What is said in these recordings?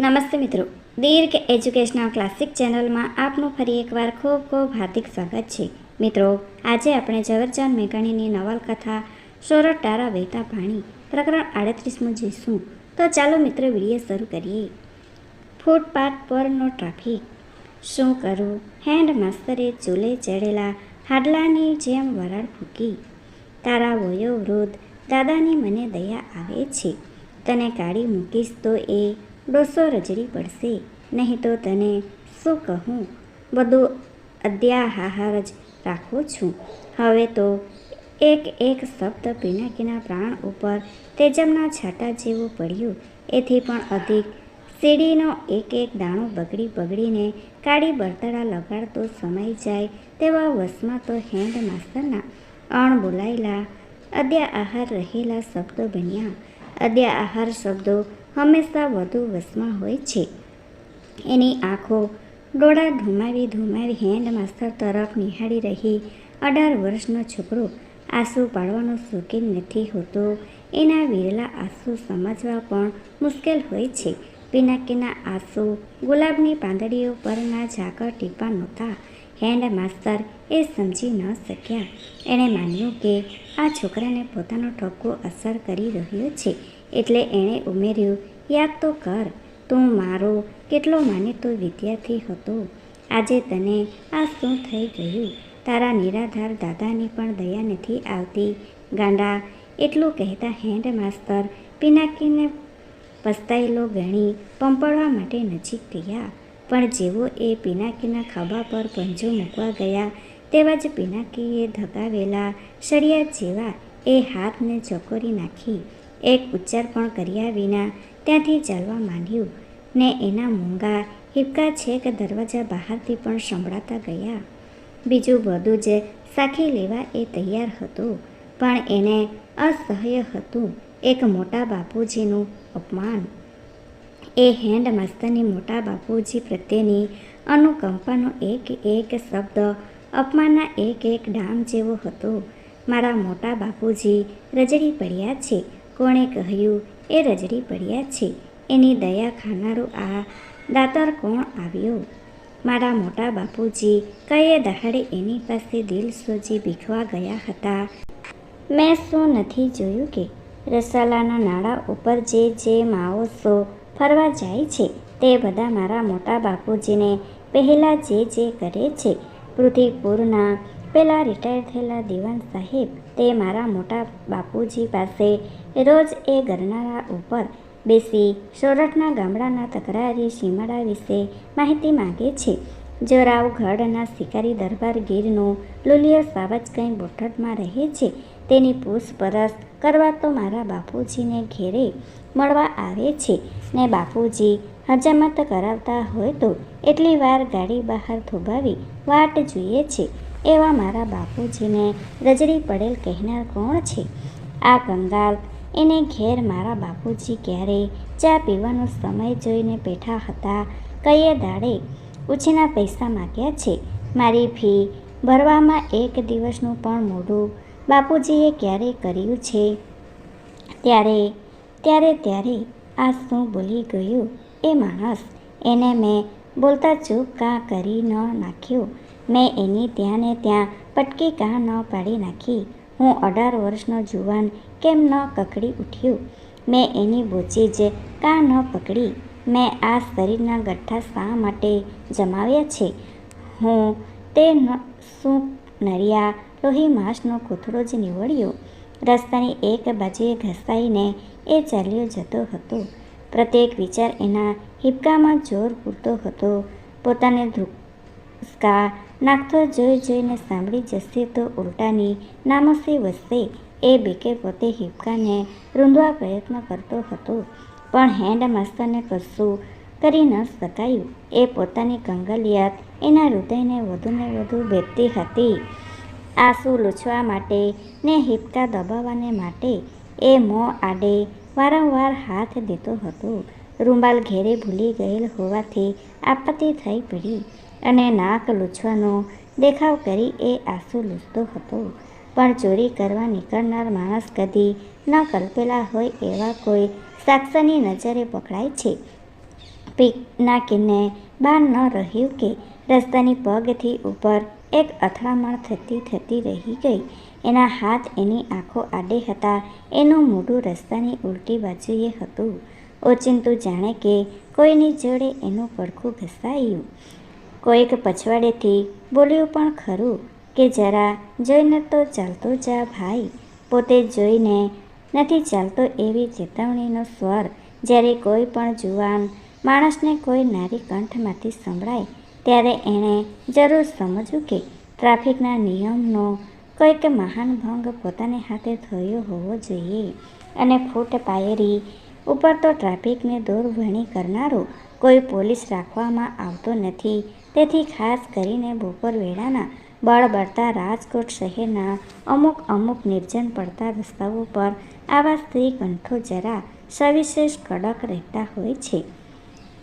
નમસ્તે મિત્રો. દીર્ઘ educational classic ચેનલમાં આપનું ફરી એકવાર ખૂબ ખૂબ હાર્દિક સ્વાગત છે. મિત્રો, આજે આપણે ઝવેરચંદ મેઘાણીની નવલકથા સોરઠ તારા વહેતા પાણી, પ્રકરણ આડત્રીસમાં જઈશું તો ચાલો મિત્રો વીડિયો શરૂ કરીએ. ફૂટપાથ પરનો ટ્રાફિક. શું કરું? હેન્ડ માસ્તરે ચૂલે ચડેલા હાડલાની જેમ વરાળ ફૂકી. તારા વયો વૃદ્ધ દાદાની મને દયા આવે છે. તને કાઢી મૂકીશ તો એ ડોસો રજડી પડશે. નહીં તો તને શું કહું? બધું અદ્યાહાર જ રાખું છું. હવે તો એક એક શબ્દ પિનાકીના પ્રાણ ઉપર તેજમના છાંટા જેવું પડ્યું. એથી પણ અધિક સીડીનો એક એક દાણો બગડી બગડીને કાળી બળતરા લગાડતો સમાઈ જાય તેવા વસમાં તો હેન્ડ માસ્તરના અણ બોલાયેલા અદ્યા આહાર રહેલા શબ્દો બન્યા. અદ્યા આહાર શબ્દો હંમેશા વધુ વસમાં હોય છે. એની આંખો ડોળા ધુમાવી ધુમાવી હેન્ડ માસ્તર તરફ નિહાળી રહી. અઢાર વર્ષનો છોકરો આંસુ પાડવાનો શોખીન નથી હોતો. એના વિરલા આંસુ સમજવા પણ મુશ્કેલ હોય છે. પિનાકીના આંસુ ગુલાબની પાંદડીઓ પરના ઝાકર ટીપા નહોતા. હેન્ડ માસ્તર એ સમજી ન શક્યા. એણે માન્યું કે આ છોકરાને પોતાનો ઠપકો અસર કરી રહ્યો છે. એટલે એણે ઉમેર્યું, યાદ તો કર, તું મારો કેટલો માનીતો વિદ્યાર્થી હતો. આજે તને આ શું થઈ ગયું? તારા નિરાધાર દાદાની પણ દયા નથી આવતી. ગાંડા, એટલું કહેતા હેન્ડ માસ્તર પિનાકીને પસ્તાયેલો ગણી પંપડવા માટે નજીક ગયા. પણ જેવો એ પિનાકીના ખભા પર પંજો મૂકવા ગયા, તેવા જ પિનાકીએ ધગાવેલા સળિયા જેવા એ હાથને ચકોરી નાખી. એક ઉચ્ચાર પણ કર્યા વિના ત્યાંથી ચાલવા માંડ્યું. ને એના મૂંગા, હિપકા છેક દરવાજા બહારથી પણ સંભળાતા ગયા. બીજું બધું જ સાખી લેવા એ તૈયાર હતું, પણ એને અસહ્ય હતું એક મોટા બાપુજીનું અપમાન. એ હેન્ડ માસ્તરની મોટા બાપુજી પ્રત્યેની અનુકંપાનો એક એક શબ્દ, અપમાનના એક એક ડામ જેવો હતો. મારા મોટા બાપુજી રજડી પડ્યા છે કોણે કહ્યું, એ રજડી પડ્યા છે. એની દયા ખાનારું આ દાતર કોણ આવ્યો? મારા મોટા બાપુજી કયે દહાડે એની પાસે દિલ સોજી ભીખવા ગયા હતા. મેં શું નથી જોયું કે રસાલાના નાળા ઉપર જે જે માઓસો ફરવા જાય છે, તે બધા મારા મોટા બાપુજીને પહેલાં જે જે કરે છે. પૃથ્વીપુરના પેલા રિટાયર થયેલા દિવાન સાહેબ તે મારા મોટા બાપુજી પાસે રોજ એ ગરનાળા ઉપર બેસી સોરઠના ગામડાના તકરારી સીમાડા વિશે માહિતી માગે છે. જોરાવગઢના શિકારી દરબાર ગીરનું લુલિયો સાવજ કંઈ બોઠડમાં રહે છે? તેની પૂછપરછ કરવા તો મારા બાપુજીને ઘેરે મળવા આવે છે. ને બાપુજી હજામત કરાવતા હોય તો એટલી વાર ગાડી બહાર થોભાવી વાટ જોઈએ છે. એવા મારા બાપુજીને રજડી પડેલ કહેનાર કોણ છે? આ કંગાલ એને ઘેર મારા બાપુજી ક્યારે ચા પીવાનો સમય જોઈને બેઠા હતા કયે દાડે ઉછીના પૈસા માગ્યા છે? મારી ફી ભરવામાં એક દિવસનું પણ મોઢું બાપુજીએ ક્યારે કર્યું છે? ત્યારે ત્યારે ત્યારે આ શું બોલી ગયું એ માણસ? એને મેં બોલતા ચૂપ કાં કરી ન નાખ્યો. મેં એની ત્યાં ને ત્યાં પટકી કાં ન પાડી નાખી. હું અઢાર વર્ષનો જુવાન કેમ ન કકડી ઉઠ્યું? મેં એની બોચી જ કા ન પકડી? મેં આ શરીરના ગઠ્ઠા શા માટે જમાવ્યા છે? હું તે શું નરિયા લોહી માંસનો કોથળો જ નીવડ્યો? રસ્તાની એક બાજુએ ઘસાઈને એ ચાલ્યો જતો હતો. પ્રત્યેક વિચાર એના હિપકામાં જોર પૂરતો હતો. પોતાને ધ્રુસકા નાખતો જોઈ જોઈને સાંભળી જશે તો ઉલટાની નામસી વસશે એ બેકે પોતે હિપકાને રૂંધવા પ્રયત્ન કરતો હતો. પણ હેન્ડ માસ્તરને કશું કરી ન શકાયું. એ પોતાની કંગલિયાત એના હૃદયને વધુને વધુ ભેટતી હતી. આંસુ લૂછવા માટે ને હિપકા દબાવવાને માટે એ મોં આડે વારંવાર હાથ દેતો હતો. રૂમાલ ઘેરે ભૂલી ગયેલ હોવાથી આપત્તિ થઈ પડી. અને નાક લૂછવાનો દેખાવ કરી એ આંસુ લૂછતો હતો. પણ ચોરી કરવા નીકળનાર માણસ કદી ન કલ્પેલા હોય એવા કોઈ સાક્ષરની નજરે પકડાય છે. પિનાકીને બાર ન રહ્યું કે રસ્તાની પગથી ઉપર એક અથડામણ થતી થતી રહી ગઈ. એના હાથ એની આંખો આડે હતા. એનું મોઢું રસ્તાની ઉલટી બાજુએ હતું. ઓચિંતું જાણે કે કોઈની જોડે એનું પડખું ઘસાયું. કોઈક પછવાડેથી બોલ્યું પણ ખરું કે જરા જોઈને તો ચાલતો જા ભાઈ. પોતે જોઈને નથી ચાલતો એવી ચેતવણીનો સ્વર. જ્યારે કોઈ પણ જુવાન માણસને કોઈ નારી કંઠમાંથી સંભળાય, ત્યારે એણે જરૂર સમજવું કે ટ્રાફિકના નિયમનો કોઈક મહાન ભંગ પોતાને હાથે થયો હોવો જોઈએ. અને ફૂટ પાયરી ઉપર તો ટ્રાફિકને દૂરવણી કરનારો કોઈ પોલીસ રાખવામાં આવતો નથી. તેથી ખાસ કરીને બપોર વેળાના બળબડતા રાજકોટ શહેરના અમુક અમુક નિર્જન પડતા રસ્તાઓ પર આવા સ્ત્રી કંઠો જરા સવિશેષ કડક રહેતા હોય છે.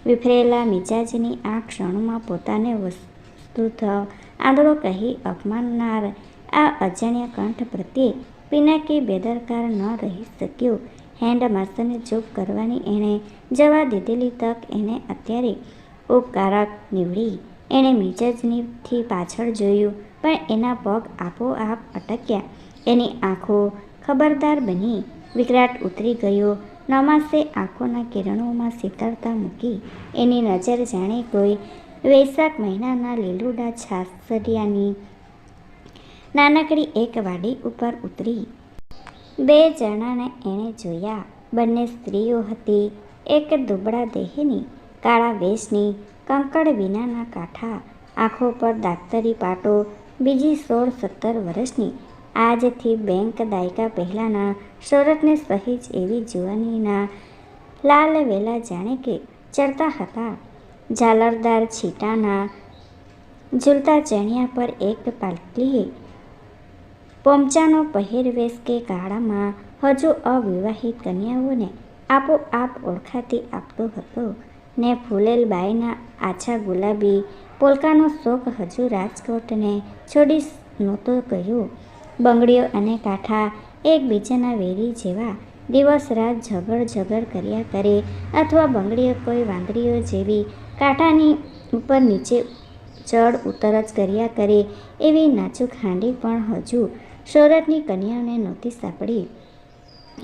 વિફરેલા મિજાજની આ ક્ષણોમાં પોતાને વસ્તુત આંધળો કહી અપમાનનાર આ અજાણ્યા કંઠ પ્રત્યે પિનાકી બેદરકાર ન રહી શક્યો. હેન્ડ માસ્ટરને ચૂપ કરવાની એણે જવા દીધેલી તક એને અત્યારે ઉપકારક નીવડી. એણે મિજાજનીથી પાછળ જોયું, પણ એના પગ આપોઆપ અટક્યા. એની આંખો ખબરદાર બની. વિકરાટ ઉતરી ગયો. નમાસે આંખોના કિરણોમાં શીતળતા મૂકી. એની નજર જાણે કોઈ વૈશાખ મહિનાના લીલુડા છાસરિયાની નાનકડી એક વાડી ઉપર ઉતરી. બે જણાને એણે જોયા. બંને સ્ત્રીઓ હતી. એક દુબળા દેહની, કાળા વેશની કંકડ વિનાના કાંઠા, આંખો પર દાક્તરી પાટો, બીજી સોળ સત્તર વર્ષની આજથી બેંક દાયકા પહેલાંના સુરતને સહીજ એવી જુવાનીના લાલ વેલા જાણે કે ચડતા હતા. ઝાલરદાર છીટાના ઝૂલતા ચણિયા પર એક પાલકલીએ પોમચાનો પહેરવેશ કે કાળામાં હજુ અવિવાહિત કન્યાઓને આપોઆપ ઓળખાતી આપતો હતો. ને ફૂલેલ બાઈના આછા ગુલાબી પોલકાનો શોખ હજુ રાજકોટને છોડી નહોતો ગયો. બંગડીઓ અને કાંઠા એકબીજાના વેરી જેવા દિવસ રાત ઝગડ ઝગડ કર્યા કરે અથવા બંગડીઓ કોઈ વાંદરીઓ જેવી કાંઠાની ઉપર નીચે ચડ ઉતર જ કર્યા કરે એવી નાજુક હાંડી પણ હજુ સુરતની કન્યાને નહોતી સાંપડી.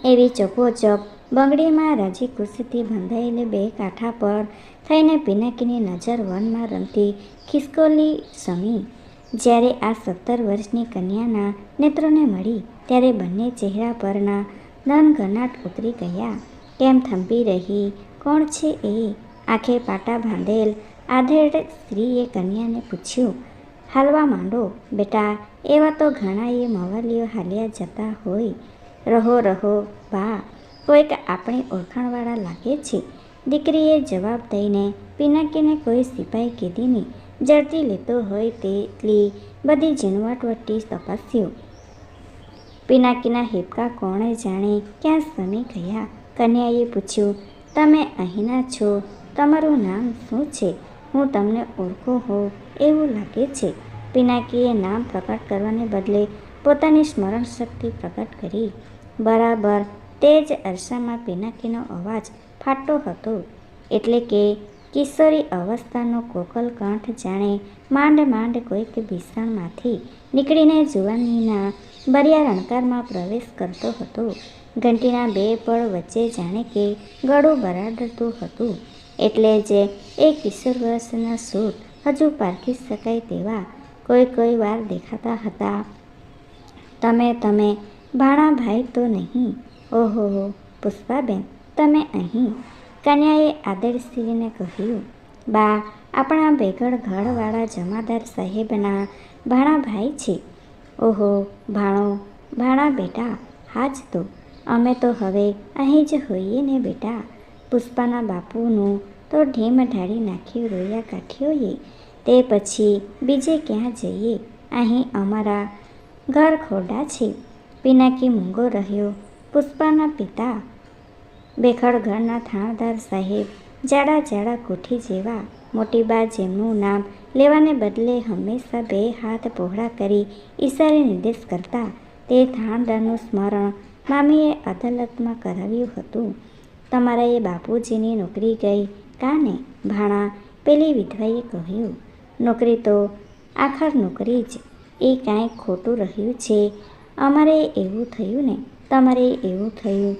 એવી ચપોચપ બંગડીમાં રાજી કુશીથી બંધાયેલી બે કાંઠા પર થઈને પિનાકીની નજર વનમાં રમતી ખિસકોલી સમી જ્યારે આ સત્તર વર્ષની કન્યાના નેત્રોને મળી, ત્યારે બંને ચહેરા પરના ધનઘનાટ ઉતરી ગયા. કેમ થંભી રહી? કોણ છે એ આંખે પાટા બાંધેલ આધેડ સ્ત્રીએ કન્યાને પૂછ્યું, હાલવા માંડો, બેટા? એવા તો ઘણાએ મવાલીઓ હાલ્યા જતા હોય. રહો રહો, બા. કોઈક આપણી ઓળખાણવાળા લાગે છે. દીકરીએ જવાબ દઈને પિનાકીને કોઈ સિપાઈ કીધીની જડતી લેતો હોય તેટલી બધી ઝીણવટવટી તપાસ્યું. પિનાકીના હિપકા કોણે જાણે ક્યાં સમી ગયા? કન્યાએ પૂછ્યું, તમે અહીંના છો? તમારું નામ શું છે? હું તમને ઓળખું હોઉં એવું લાગે છે. પિનાકીએ નામ પ્રકટ કરવાને બદલે પોતાની સ્મરણ શક્તિ પ્રકટ કરી. બરાબર તે જ અરસામાં પિનાકીનો અવાજ ફાટતો હતો. એટલે કે કિશોરી અવસ્થાનો કોકલ કંઠ જાણે માંડ માંડ કોઈક ભીષણમાંથી નીકળીને જુવાનીના બરિયા રણકારમાં પ્રવેશ કરતો હતો. ઘંટીના બે પળ વચ્ચે જાણે કે ગળું બરાડતું હતું. એટલે જે એ કિશોર વર્ષના સૂટ હજુ પારખી શકાય તેવા કોઈ કોઈ વાર દેખાતા હતા. તમે તમે, ભાણાભાઈ તો નહીં ઓહો પુષ્પાબેન, તમે અહીં? કન્યાએ આદરશ્રીને કહ્યું, બા, આપણા બેગડ ઘરવાળા જમાદાર સાહેબના ભાણાભાઈ છે. ઓહો, ભાણો, ભાણા બેટા, હાજ તો. અમે તો હવે અહીં જ હોઈએ ને બેટા. પુષ્પાના બાપુનું તો ઢીમ ઢાળી નાખ્યું રોયા કાઠીઓએ. તે પછી બીજે ક્યાં જઈએ? અહીં અમારા ઘર ખોડા છે. પિનાકી મૂંગો રહ્યો. પુષ્પાના પિતા, બેખડ ઘરના થાણદાર સાહેબ, જાડા જાડા કોઠી જેવા, મોટી બા જેમનું નામ લેવાને બદલે હંમેશા બે હાથ પહોળા કરી ઈશારે નિર્દેશ કરતા, તે થાણદારનું સ્મરણ મામીએ અદાલતમાં કરાવ્યું હતું. તમારા એ બાપુજીની નોકરી ગઈ કાને? ભાણા પેલી વિધવાએ કહ્યું. નોકરી તો આખર નોકરી જ, એ કાંઈ ખોટું રહ્યું છે? અમારે એવું થયું ને? તમારે એવું થયું.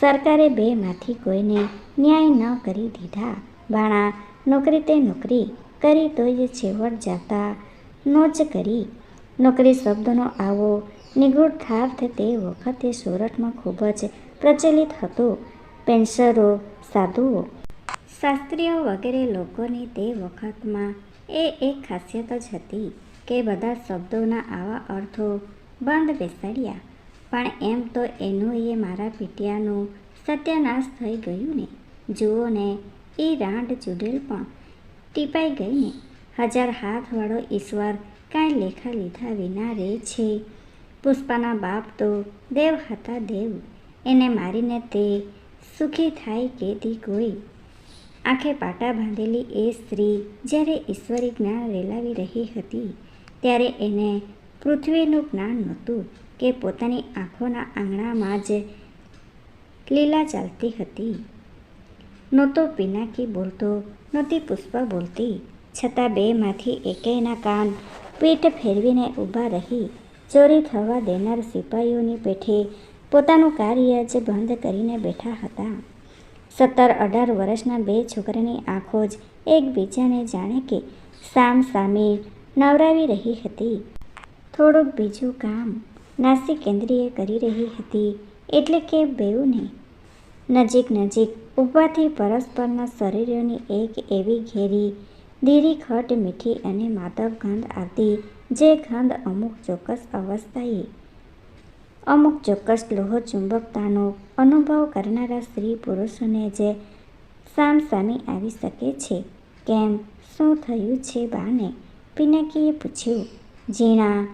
સરકારે બેમાંથી કોઈને ન્યાય ન કરી દીધા. ભાણા નોકરી તે નોકરી કરી તોય છેવટ જાતા નો જ કરી. નોકરી શબ્દનો આવો નિગૂઢાર્થ તે વખતે સુરતમાં ખૂબ જ પ્રચલિત હતો. પેન્શરો, સાધુઓ, શાસ્ત્રીઓ વગેરે લોકોની તે વખતમાં એ એક ખાસિયત જ હતી કે બધા શબ્દોના આવા અર્થો બંધ બેસાડ્યા. પણ એમ તો એનું એ મારા પીટિયાનું સત્યાનાશ થઈ ગયું ને. જુઓ ને, એ રાંડ ચૂડેલ પણ ટીપાઈ ગઈ ને. હજાર હાથવાળો ઈશ્વર કાંઈ લેખા લીધા વિના રહે છે. પુષ્પાના બાપ તો દેવ હતા દેવ. એને મારીને તે સુખી થાય કેતી કોઈ. આંખે પાટા બાંધેલી એ સ્ત્રી જ્યારે ઈશ્વરી જ્ઞાન રેલાવી રહી હતી, ત્યારે એને પૃથ્વીનું જ્ઞાન નહોતું. કે પોતાની આંખોના આંગણામાં જ લીલા ચાલતી હતી. નહોતો પિનાકી બોલતો નહોતી પુષ્પા બોલતી. છતાં બેમાંથી એકેયના કાન પીઠ ફેરવીને ઊભા રહી. ચોરી થવા દેનાર સિપાહીઓની પેઠે પોતાનું કાર્ય જ બંધ કરીને બેઠા હતા. સત્તર અઢાર વર્ષના બે છોકરાની આંખો જ એકબીજાને જાણે કે સામ સામે નવરાવી રહી હતી. થોડુંક બીજું કામ નાસી કેન્દ્રીય કરી રહી હતી, એટલે કે બેઉને. નજીક નજીક ઊભાથી પરસ્પરના શરીરોની એક એવી ઘેરી, ધીરી, ખટ, મીઠી અને માધવ ગંધ આવતી, જે ગંધ અમુક ચોક્કસ અવસ્થાએ, અમુક ચોક્કસ લોહ ચુંબકતાનો અનુભવ કરનારા સ્ત્રી પુરુષોને જે સામસામે આવી શકે છે. કેમ? શું થયું છે બાને? પિનાકીએ પૂછ્યું. ઝીણા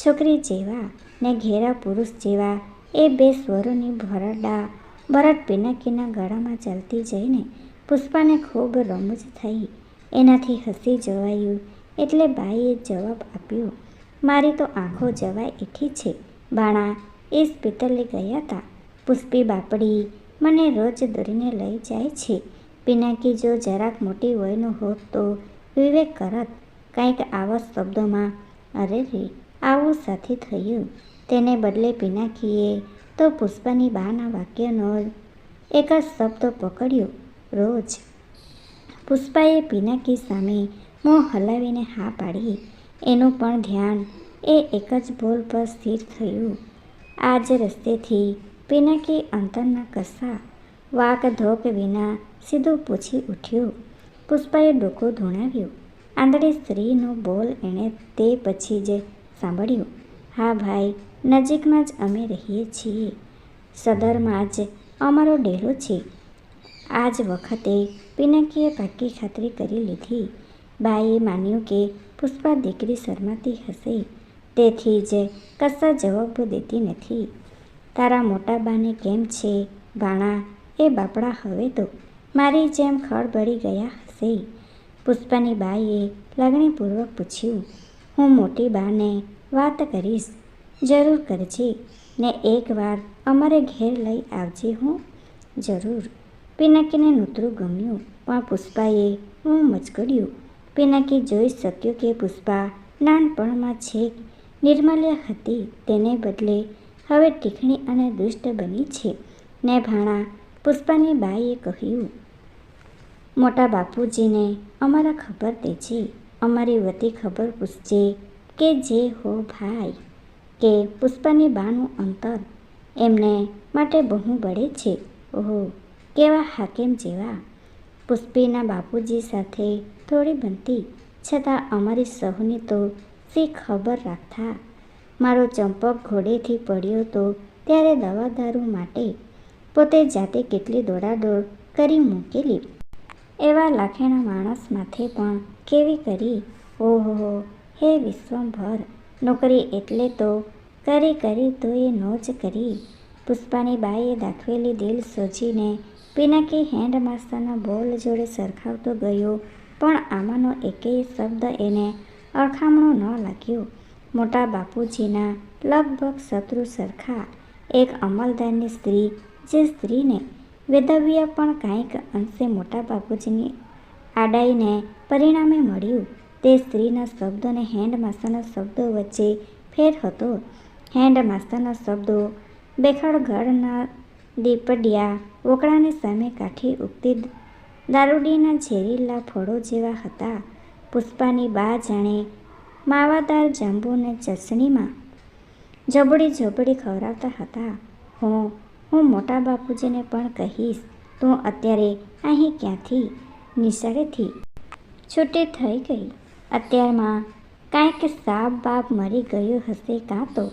છોકરી જેવા ને ઘેરા પુરુષ જેવા એ બે સ્વરોની ભરડા, ભરત પિનાકીના ગળામાં ચાલતી જઈને પુષ્પાને ખૂબ રમૂજ થઈ. એનાથી હસી જવાયું એટલે બાઈએ જવાબ આપ્યો, મારી તો આંખો જવાય એઠી છે. બાણા, એ સ્પિતલે ગયા હતા પુષ્પી બાપડી મને રોજ દોરીને લઈ જાય છે. પિનાકી જો જરાક મોટી વયનું હોત તો વિવેક કરત. કંઈક આવા શબ્દોમાં, અરે રે આવું સાથી થયું. તેને બદલે પિનાકીએ તો પુષ્પાની બાના વાક્યનો એક જ શબ્દ પકડ્યો રોજ. પુષ્પાએ પિનાકી સામે મોં હલાવીને હા પાડી. એનું પણ ધ્યાન એ એક જ બોલ પર સ્થિર થયું. આ જ રસ્તેથી પિનાકી અંતરના કસા વાક ધોક વિના સીધું પૂછી ઉઠ્યું. પુષ્પાએ ડોકો ધૂણાવ્યું. આંધળી સ્ત્રીનો બોલ એણે તે પછી જ સાંભળ્યું. હા ભાઈ, નજીકમાં જ અમે રહીએ છીએ. સદરમાં જ અમારો ડેલો છે. આ જ વખતે પિનકીએ પાકી ખાતરી કરી લીધી. બાઈએ માન્યું કે પુષ્પા દીકરી શરમાતી હશે. તેથી જ કશા જવાબ દેતી નથી. તારા મોટા બાને કેમ છે? ભાણા, એ બાપડા હવે તો મારી જેમ ખળબળી ગયા હશે. પુષ્પાની બાઈએ લાગણીપૂર્વક પૂછ્યું. હું મોટી બાને વાત કરીશ. જરૂર કરજે. ને એકવાર અમારે ઘેર લઈ આવજે હું. જરૂર. પિનાકીને નૂતરું ગમ્યું, પણ પુષ્પાએ હું મચકડ્યું. પિનાકી જોઈ શક્યો કે પુષ્પા નાનપણમાં છેક નિર્મલ્ય હતી તેને બદલે હવે ટીખણી અને દુષ્ટ બની છે. ને ભાણા પુષ્પાની બાઈએ કહ્યું, મોટા બાપુજીને અમારા ખબર દેજે. અમારી વતી ખબર પૂછજે કે જે હો ભાઈ, કે પુષ્પાની બાનું અંતર એમને માટે બહુ બળે છે. ઓહો, કેવા હાકેમ જેવા. પુષ્પીના બાપુજી સાથે થોડી બનતી, છતાં અમારી સહુની તો શી ખબર રાખતા. મારો ચંપક ઘોડેથી પડ્યો તો ત્યારે દવા દારૂ માટે પોતે જાતે કેટલી દોડાદોડ કરી મૂકેલી. એવા લાખેણા માણસ માથે પણ કેવી કરી? ઓહો, હે વિશ્વંભર. નોકરી એટલે તો કરી કરી તો એ નો જ કરી. પુષ્પાની બાઈએ દાખવેલી દિલ સોજીને પિનાકી હેન્ડ માસ્ટરના બોલ જોડે સરખાવતો ગયો, પણ આમાંનો એકેય શબ્દ એને અળખામણો ન લાગ્યો. મોટા બાપુજીના લગભગ શત્રુ સરખા, એક અમલદારની સ્ત્રી, જે સ્ત્રીને વેદવ્ય પણ કાંઈક અંશે મોટા બાપુજીની આડાઈને પરિણામે મળ્યું. તે સ્ત્રીના શબ્દો અને હેન્ડ માસ્ટરના શબ્દો વચ્ચે ફેર હતો. હેન્ડ માસ્ટરના શબ્દો બેખડગડના દીપડિયા વોકળાની સામે કાઠી ઉગતી દારૂડીના ઝેરીલા ફળો જેવા હતા. પુષ્પાની બા જાણે માવાદાર જાંબુને ચસણીમાં જબડી જબડી ખવડાવતા હતા. હું હું મોટા બાપુજીને પણ કહીશ, તું અત્યારે અહીં ક્યાંથી નિશાળેથી છૂટી થઈ ગઈ. અત્યારમાં કાંઈક સાપ બાપ મરી ગયો હશે કાં તો.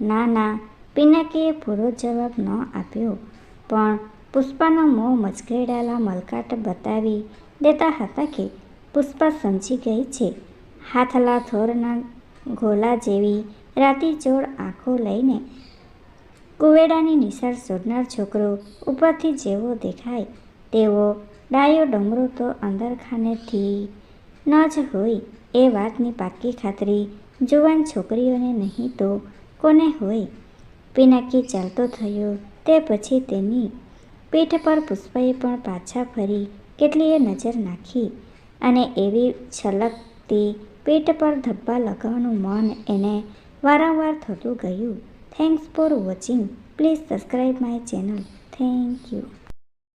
ના ના પિનાકીએ પૂરો જવાબ ન આપ્યો, પણ પુષ્પાનો મોં મચકેડાયેલા મલકાટ બતાવી દેતા હતા કે પુષ્પા સમજી ગઈ છે. હાથલા થોરના ગોલા જેવી રાતી જોડ આંખો લઈને કુવેડાની નિશાળ શોધનાર છોકરો ઉપરથી જેવો દેખાય, તેવો ડાયો ડમરો તો અંદરખાનેથી ન જ હોય એ વાતની પાક્કી ખાતરી જુવાન છોકરીઓને નહીં તો કોને હોય? પિનાકી ચાલતો થયો તે પછી તેની પીઠ પર પુષ્પએ પણ પાછા ફરી કેટલીય નજર નાખી અને એવી છલકતી પીઠ પર ધબ્બા લગાવવાનું મન એને વારંવાર થતું ગયું. Thanks for watching please subscribe my channel thank you